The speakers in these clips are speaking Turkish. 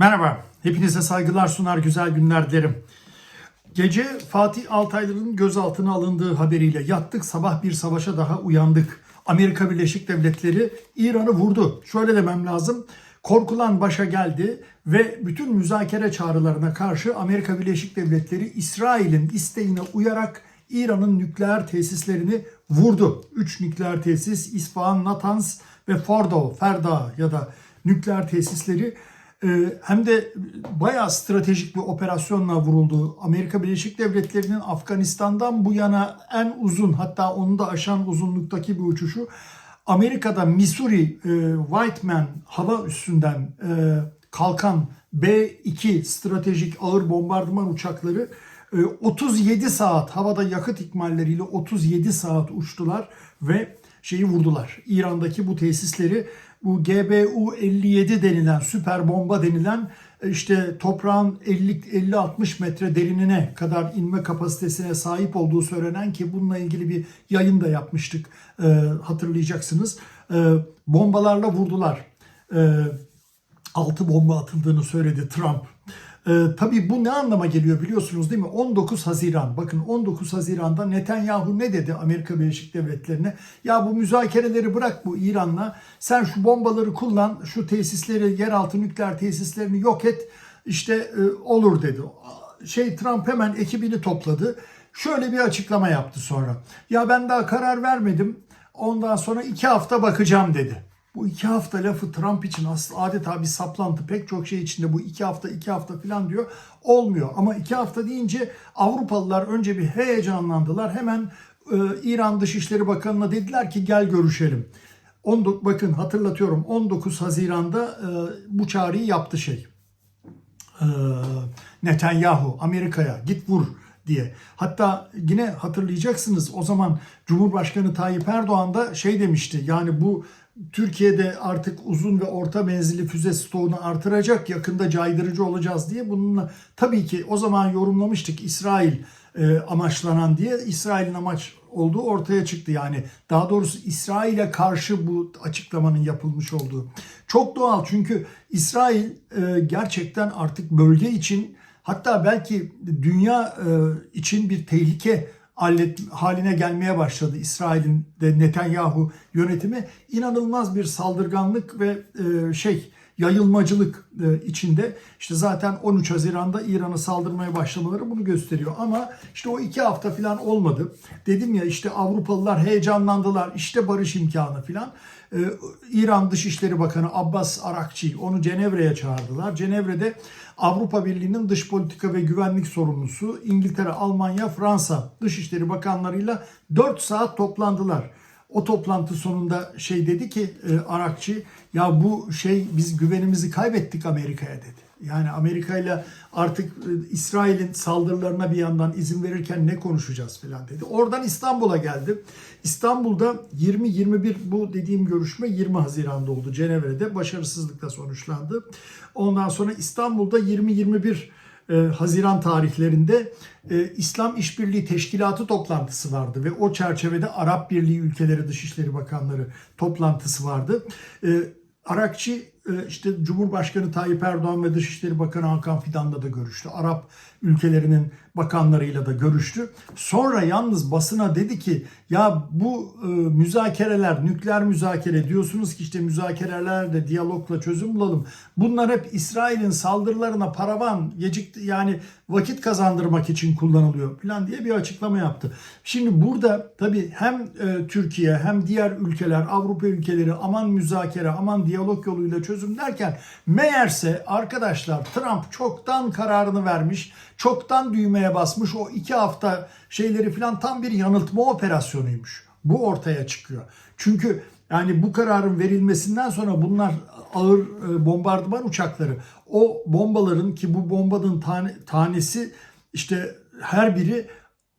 Merhaba, hepinize saygılar sunar, güzel günler dilerim. Gece Fatih Altaylı'nın gözaltına alındığı haberiyle yattık, sabah bir savaşa daha uyandık. Amerika Birleşik Devletleri İran'ı vurdu. Şöyle demem lazım, korkulan başa geldi ve bütün müzakere çağrılarına karşı Amerika Birleşik Devletleri İsrail'in isteğine uyarak İran'ın nükleer tesislerini vurdu. Üç nükleer tesis İsfahan, Natanz ve Fordo, Ferda ya da nükleer tesisleri hem de bayağı stratejik bir operasyonla vuruldu. Amerika Birleşik Devletleri'nin Afganistan'dan bu yana en uzun hatta onu da aşan uzunluktaki bir uçuşu Amerika'da Missouri e, Whiteman hava üssünden e, kalkan B-2 stratejik ağır bombardıman uçakları 37 saat havada yakıt ikmalleriyle 37 saat uçtular ve şeyi vurdular. İran'daki bu tesisleri bu GBU-57 denilen süper bomba denilen e, işte toprağın 50-60 metre derinine kadar inme kapasitesine sahip olduğu söylenen ki bununla ilgili bir yayın da yapmıştık e, hatırlayacaksınız. E, bombalarla vurdular. E, 6 bomba atıldığını söyledi Trump. Ee, tabii bu ne anlama geliyor biliyorsunuz değil mi? 19 Haziran. Bakın 19 Haziran'da Netanyahu ne dedi Amerika Birleşik Devletleri'ne? Ya bu müzakereleri bırak bu İran'la. Sen şu bombaları kullan, şu tesisleri, yeraltı nükleer tesislerini yok et. İşte e, olur dedi. Şey Trump hemen ekibini topladı. Şöyle bir açıklama yaptı sonra. Ya ben daha karar vermedim. Ondan sonra iki hafta bakacağım dedi. Bu iki hafta lafı Trump için adeta bir saplantı. Pek çok şey içinde bu iki hafta iki hafta falan diyor. Olmuyor. Ama iki hafta deyince Avrupalılar önce bir heyecanlandılar. Hemen e, İran Dışişleri Bakanı'na dediler ki gel görüşelim. 19, bakın hatırlatıyorum 19 Haziran'da e, bu çağrıyı yaptı şey. E, Netanyahu Amerika'ya git vur diye. Hatta yine hatırlayacaksınız o zaman Cumhurbaşkanı Tayyip Erdoğan da şey demişti. Yani bu Türkiye'de artık uzun ve orta menzilli füze stoğunu artıracak, yakında caydırıcı olacağız diye bununla tabii ki o zaman yorumlamıştık İsrail e, amaçlanan diye. İsrail'in amaç olduğu ortaya çıktı. Yani daha doğrusu İsrail'e karşı bu açıklamanın yapılmış olduğu. Çok doğal çünkü İsrail e, gerçekten artık bölge için hatta belki dünya e, için bir tehlike haline gelmeye başladı İsrail'in de Netanyahu yönetimi inanılmaz bir saldırganlık ve e, şey yayılmacılık e, içinde işte zaten 13 Haziran'da İran'a saldırmaya başlamaları bunu gösteriyor ama işte o iki hafta falan olmadı. Dedim ya işte Avrupalılar heyecanlandılar işte barış imkanı falan. Ee, İran Dışişleri Bakanı Abbas Arakçi onu Cenevre'ye çağırdılar. Cenevre'de Avrupa Birliği'nin dış politika ve güvenlik sorumlusu İngiltere, Almanya, Fransa Dışişleri Bakanlarıyla 4 saat toplandılar. O toplantı sonunda şey dedi ki e, Arakçı ya bu şey biz güvenimizi kaybettik Amerika'ya dedi. Yani Amerika ile artık e, İsrail'in saldırılarına bir yandan izin verirken ne konuşacağız falan dedi. Oradan İstanbul'a geldi. İstanbul'da 20-21 bu dediğim görüşme 20 Haziran'da oldu Cenevre'de. Başarısızlıkla sonuçlandı. Ondan sonra İstanbul'da 20-21 e, Haziran tarihlerinde e, İslam İşbirliği Teşkilatı toplantısı vardı ve o çerçevede Arap Birliği ülkeleri Dışişleri Bakanları toplantısı vardı. E, Arakçı işte Cumhurbaşkanı Tayyip Erdoğan ve Dışişleri Bakanı Hakan Fidan'la da görüştü. Arap ülkelerinin bakanlarıyla da görüştü. Sonra yalnız basına dedi ki ya bu e, müzakereler, nükleer müzakere diyorsunuz ki işte müzakerelerde diyalogla çözüm bulalım. Bunlar hep İsrail'in saldırılarına paravan, gecikti yani vakit kazandırmak için kullanılıyor falan diye bir açıklama yaptı. Şimdi burada tabii hem e, Türkiye hem diğer ülkeler, Avrupa ülkeleri aman müzakere, aman diyalog yoluyla çözüm derken meğerse arkadaşlar Trump çoktan kararını vermiş, çoktan düğmeye basmış o iki hafta şeyleri falan tam bir yanıltma operasyonuymuş. Bu ortaya çıkıyor. Çünkü yani bu kararın verilmesinden sonra bunlar ağır e, bombardıman uçakları. O bombaların ki bu bombanın tane, tanesi işte her biri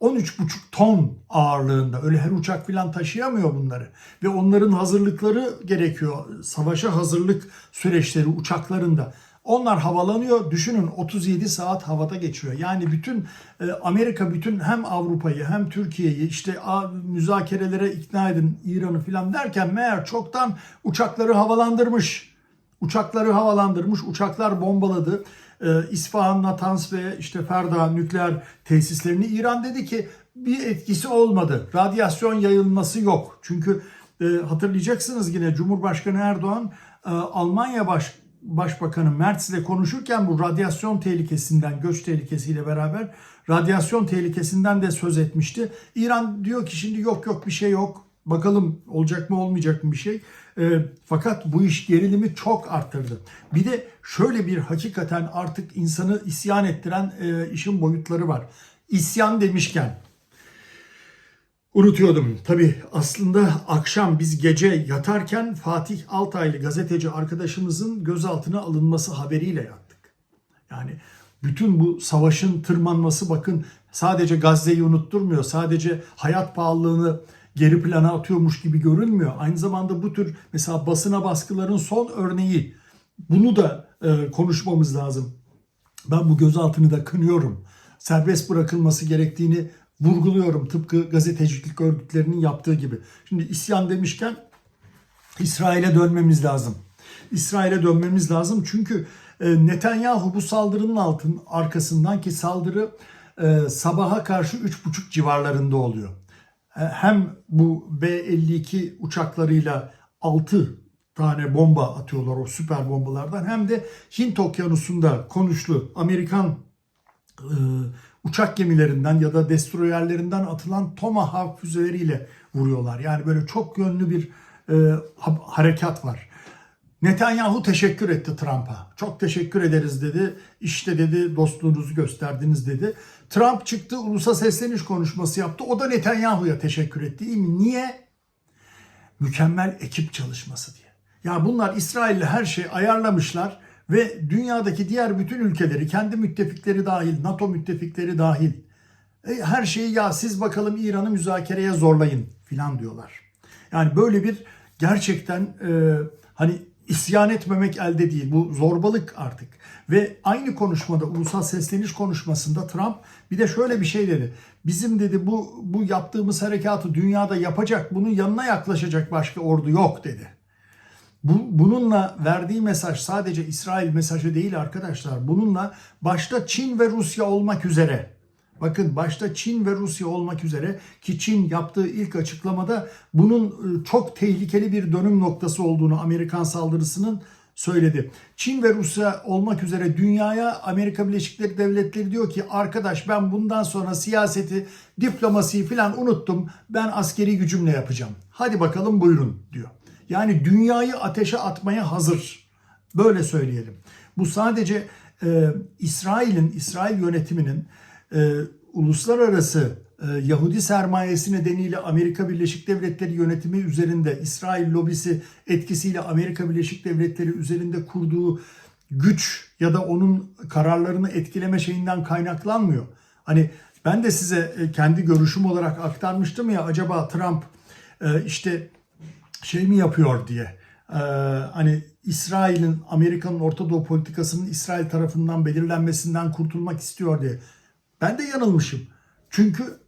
13,5 ton ağırlığında. Öyle her uçak falan taşıyamıyor bunları. Ve onların hazırlıkları gerekiyor. Savaşa hazırlık süreçleri uçaklarında. Onlar havalanıyor. Düşünün 37 saat havada geçiyor. Yani bütün e, Amerika bütün hem Avrupa'yı hem Türkiye'yi işte a, müzakerelere ikna edin İran'ı filan derken meğer çoktan uçakları havalandırmış. Uçakları havalandırmış, uçaklar bombaladı. Ee, İsfahan, Natanz ve işte Ferda nükleer tesislerini İran dedi ki bir etkisi olmadı. Radyasyon yayılması yok. Çünkü e, hatırlayacaksınız yine Cumhurbaşkanı Erdoğan e, Almanya baş, Başbakanı Merz ile konuşurken bu radyasyon tehlikesinden, göç tehlikesiyle beraber radyasyon tehlikesinden de söz etmişti. İran diyor ki şimdi yok yok bir şey yok. Bakalım olacak mı olmayacak mı bir şey. E, fakat bu iş gerilimi çok arttırdı. Bir de şöyle bir hakikaten artık insanı isyan ettiren e, işin boyutları var. İsyan demişken Unutuyordum. Tabii aslında akşam biz gece yatarken Fatih Altaylı gazeteci arkadaşımızın gözaltına alınması haberiyle yattık. Yani bütün bu savaşın tırmanması bakın sadece Gazze'yi unutturmuyor. Sadece hayat pahalılığını geri plana atıyormuş gibi görünmüyor. Aynı zamanda bu tür mesela basına baskıların son örneği. Bunu da e, konuşmamız lazım. Ben bu gözaltını da kınıyorum. Serbest bırakılması gerektiğini vurguluyorum tıpkı gazetecilik örgütlerinin yaptığı gibi. Şimdi isyan demişken İsrail'e dönmemiz lazım. İsrail'e dönmemiz lazım çünkü e, Netanyahu bu saldırının altın arkasından ki saldırı e, sabaha karşı 3.30 civarlarında oluyor. Hem bu B-52 uçaklarıyla 6 tane bomba atıyorlar o süper bombalardan hem de Hint Okyanusu'nda konuşlu Amerikan e, uçak gemilerinden ya da destroyerlerinden atılan Tomahawk füzeleriyle vuruyorlar. Yani böyle çok yönlü bir e, ha- harekat var. Netanyahu teşekkür etti Trump'a. Çok teşekkür ederiz dedi. İşte dedi dostluğunuzu gösterdiniz dedi. Trump çıktı ulusa sesleniş konuşması yaptı. O da Netanyahu'ya teşekkür etti. Değil mi? Niye? Mükemmel ekip çalışması diye. Ya bunlar İsrail'le her şey ayarlamışlar ve dünyadaki diğer bütün ülkeleri, kendi müttefikleri dahil, NATO müttefikleri dahil her şeyi ya siz bakalım İran'ı müzakereye zorlayın filan diyorlar. Yani böyle bir gerçekten e, hani isyan etmemek elde değil. Bu zorbalık artık. Ve aynı konuşmada ulusal sesleniş konuşmasında Trump bir de şöyle bir şey dedi. Bizim dedi bu bu yaptığımız harekatı dünyada yapacak, bunun yanına yaklaşacak başka ordu yok dedi. Bu, bununla verdiği mesaj sadece İsrail mesajı değil arkadaşlar. Bununla başta Çin ve Rusya olmak üzere Bakın başta Çin ve Rusya olmak üzere ki Çin yaptığı ilk açıklamada bunun e, çok tehlikeli bir dönüm noktası olduğunu Amerikan saldırısının söyledi. Çin ve Rusya olmak üzere dünyaya Amerika Birleşik Devletleri diyor ki arkadaş ben bundan sonra siyaseti, diplomasiyi falan unuttum. Ben askeri gücümle yapacağım. Hadi bakalım buyurun diyor. Yani dünyayı ateşe atmaya hazır. Böyle söyleyelim. Bu sadece e, İsrail'in, İsrail yönetiminin e, uluslararası e, Yahudi sermayesi nedeniyle Amerika Birleşik Devletleri yönetimi üzerinde İsrail lobisi etkisiyle Amerika Birleşik Devletleri üzerinde kurduğu güç ya da onun kararlarını etkileme şeyinden kaynaklanmıyor. Hani ben de size e, kendi görüşüm olarak aktarmıştım ya acaba Trump e, işte şey mi yapıyor diye. Ee, hani İsrail'in, Amerika'nın Orta Doğu politikasının İsrail tarafından belirlenmesinden kurtulmak istiyor diye. Ben de yanılmışım. Çünkü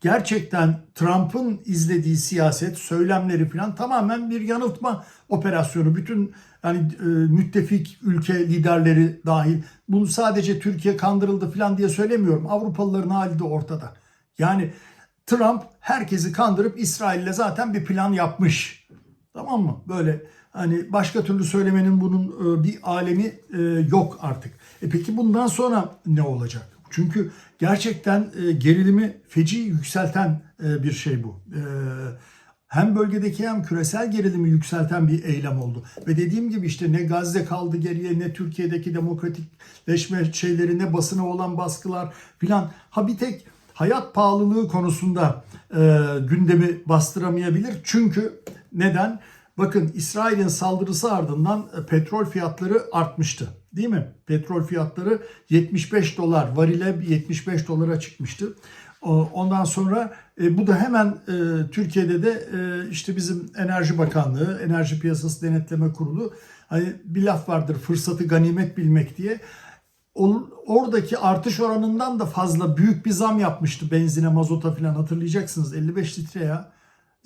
gerçekten Trump'ın izlediği siyaset, söylemleri falan tamamen bir yanıltma operasyonu. Bütün yani e, müttefik ülke liderleri dahil. Bunu sadece Türkiye kandırıldı falan diye söylemiyorum. Avrupalıların hali de ortada. Yani Trump herkesi kandırıp İsrail'le zaten bir plan yapmış. Tamam mı? Böyle hani başka türlü söylemenin bunun e, bir alemi e, yok artık. E peki bundan sonra ne olacak? Çünkü gerçekten e, gerilimi feci yükselten e, bir şey bu. E, hem bölgedeki hem küresel gerilimi yükselten bir eylem oldu. Ve dediğim gibi işte ne Gazze kaldı geriye ne Türkiye'deki demokratikleşme şeyleri ne basına olan baskılar filan. Ha bir tek hayat pahalılığı konusunda e, gündemi bastıramayabilir. Çünkü neden? Bakın İsrail'in saldırısı ardından petrol fiyatları artmıştı. Değil mi? Petrol fiyatları 75 dolar, varile 75 dolara çıkmıştı. Ondan sonra e, bu da hemen e, Türkiye'de de e, işte bizim Enerji Bakanlığı, Enerji Piyasası Denetleme Kurulu hani bir laf vardır fırsatı ganimet bilmek diye. Oradaki artış oranından da fazla büyük bir zam yapmıştı benzine, mazota falan hatırlayacaksınız 55 litre ya.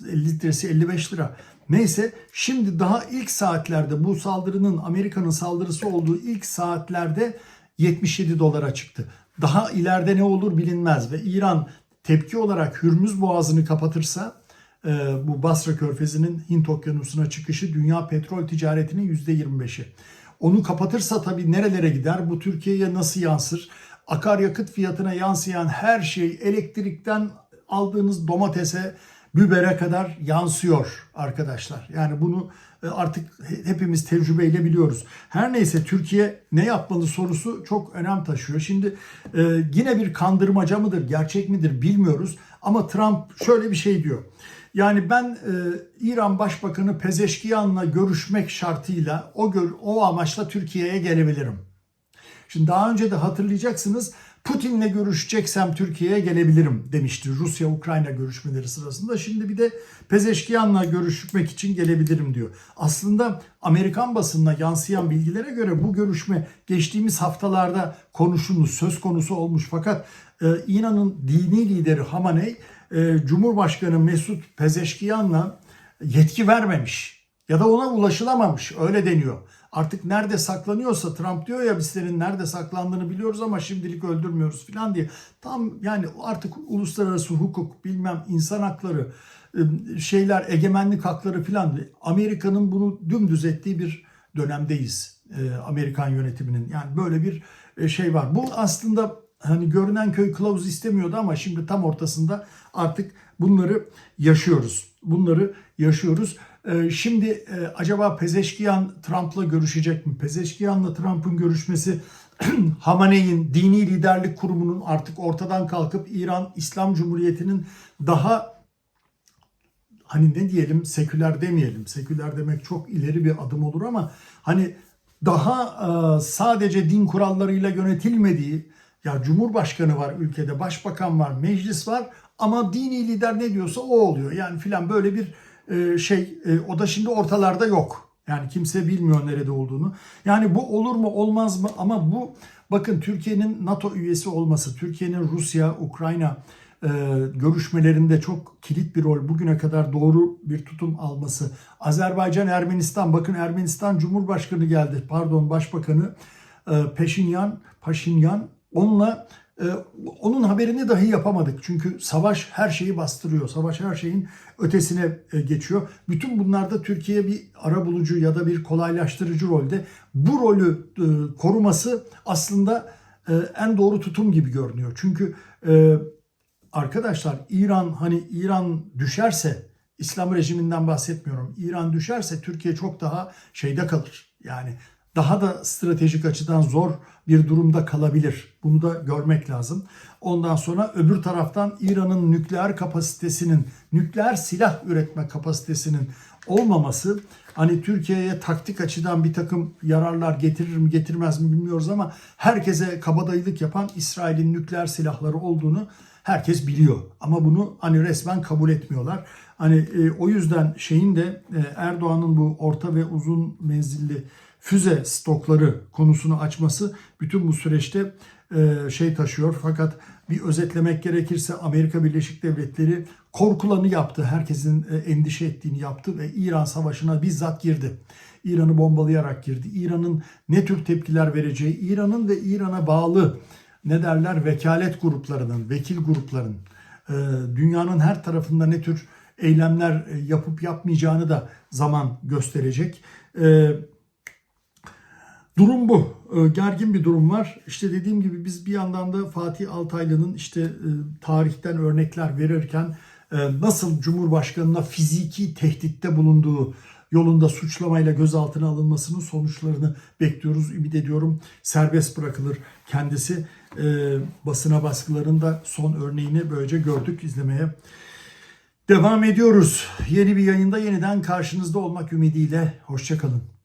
50 litresi 55 lira. Neyse şimdi daha ilk saatlerde bu saldırının Amerika'nın saldırısı olduğu ilk saatlerde 77 dolara çıktı. Daha ileride ne olur bilinmez ve İran tepki olarak Hürmüz Boğazı'nı kapatırsa e, bu Basra Körfezi'nin Hint Okyanusu'na çıkışı dünya petrol ticaretinin %25'i. Onu kapatırsa tabii nerelere gider? Bu Türkiye'ye nasıl yansır? Akaryakıt fiyatına yansıyan her şey elektrikten aldığınız domatese, bibere kadar yansıyor arkadaşlar. Yani bunu e, artık hepimiz tecrübeyle biliyoruz. Her neyse Türkiye ne yapmalı sorusu çok önem taşıyor. Şimdi e, yine bir kandırmaca mıdır, gerçek midir bilmiyoruz. Ama Trump şöyle bir şey diyor. Yani ben e, İran Başbakanı Pezeşkiyan'la görüşmek şartıyla o gör, o amaçla Türkiye'ye gelebilirim. Şimdi daha önce de hatırlayacaksınız Putin'le görüşeceksem Türkiye'ye gelebilirim demişti Rusya-Ukrayna görüşmeleri sırasında. Şimdi bir de Pezeşkiyan'la görüşmek için gelebilirim diyor. Aslında Amerikan basınına yansıyan bilgilere göre bu görüşme geçtiğimiz haftalarda konuşulmuş, söz konusu olmuş. Fakat e, İran'ın dini lideri Hamaney e, Cumhurbaşkanı Mesut Pezeşkiyan'la yetki vermemiş ya da ona ulaşılamamış öyle deniyor. Artık nerede saklanıyorsa Trump diyor ya biz senin nerede saklandığını biliyoruz ama şimdilik öldürmüyoruz falan diye. Tam yani artık uluslararası hukuk bilmem insan hakları şeyler egemenlik hakları falan Amerika'nın bunu dümdüz ettiği bir dönemdeyiz. Amerikan yönetiminin yani böyle bir şey var. Bu aslında hani görünen köy kılavuz istemiyordu ama şimdi tam ortasında artık bunları yaşıyoruz. Bunları yaşıyoruz. Şimdi acaba Pezeşkiyan Trump'la görüşecek mi? Pezeşkiyan'la Trump'ın görüşmesi Hamaney'in dini liderlik kurumunun artık ortadan kalkıp İran İslam Cumhuriyeti'nin daha hani ne diyelim seküler demeyelim. Seküler demek çok ileri bir adım olur ama hani daha sadece din kurallarıyla yönetilmediği ya Cumhurbaşkanı var ülkede, başbakan var, meclis var ama dini lider ne diyorsa o oluyor. Yani filan böyle bir e, şey e, o da şimdi ortalarda yok. Yani kimse bilmiyor nerede olduğunu. Yani bu olur mu olmaz mı ama bu bakın Türkiye'nin NATO üyesi olması, Türkiye'nin Rusya, Ukrayna e, görüşmelerinde çok kilit bir rol bugüne kadar doğru bir tutum alması. Azerbaycan, Ermenistan bakın Ermenistan Cumhurbaşkanı geldi pardon Başbakanı Peşinyan, Paşinyan onunla ee, onun haberini dahi yapamadık. Çünkü savaş her şeyi bastırıyor. Savaş her şeyin ötesine e, geçiyor. Bütün bunlarda Türkiye bir ara bulucu ya da bir kolaylaştırıcı rolde. Bu rolü e, koruması aslında e, en doğru tutum gibi görünüyor. Çünkü arkadaşlar İran hani İran düşerse İslam rejiminden bahsetmiyorum. İran düşerse Türkiye çok daha şeyde kalır. Yani daha da stratejik açıdan zor bir durumda kalabilir. Bunu da görmek lazım. Ondan sonra öbür taraftan İran'ın nükleer kapasitesinin, nükleer silah üretme kapasitesinin olmaması hani Türkiye'ye taktik açıdan bir takım yararlar getirir mi getirmez mi bilmiyoruz ama herkese kabadayılık yapan İsrail'in nükleer silahları olduğunu herkes biliyor. Ama bunu hani resmen kabul etmiyorlar. Hani e, o yüzden şeyin de e, Erdoğan'ın bu orta ve uzun menzilli füze stokları konusunu açması bütün bu süreçte e, şey taşıyor. Fakat bir özetlemek gerekirse Amerika Birleşik Devletleri korkulanı yaptı. Herkesin e, endişe ettiğini yaptı ve İran savaşına bizzat girdi. İran'ı bombalayarak girdi. İran'ın ne tür tepkiler vereceği, İran'ın ve İran'a bağlı ne derler vekalet gruplarının, vekil grupların e, dünyanın her tarafında ne tür eylemler yapıp yapmayacağını da zaman gösterecek. Durum bu. Ee, gergin bir durum var. İşte dediğim gibi biz bir yandan da Fatih Altaylı'nın işte e, tarihten örnekler verirken e, nasıl Cumhurbaşkanı'na fiziki tehditte bulunduğu yolunda suçlamayla gözaltına alınmasının sonuçlarını bekliyoruz. Ümit ediyorum serbest bırakılır kendisi. E, basına baskılarında son örneğini böylece gördük izlemeye. Devam ediyoruz. Yeni bir yayında yeniden karşınızda olmak ümidiyle. Hoşçakalın.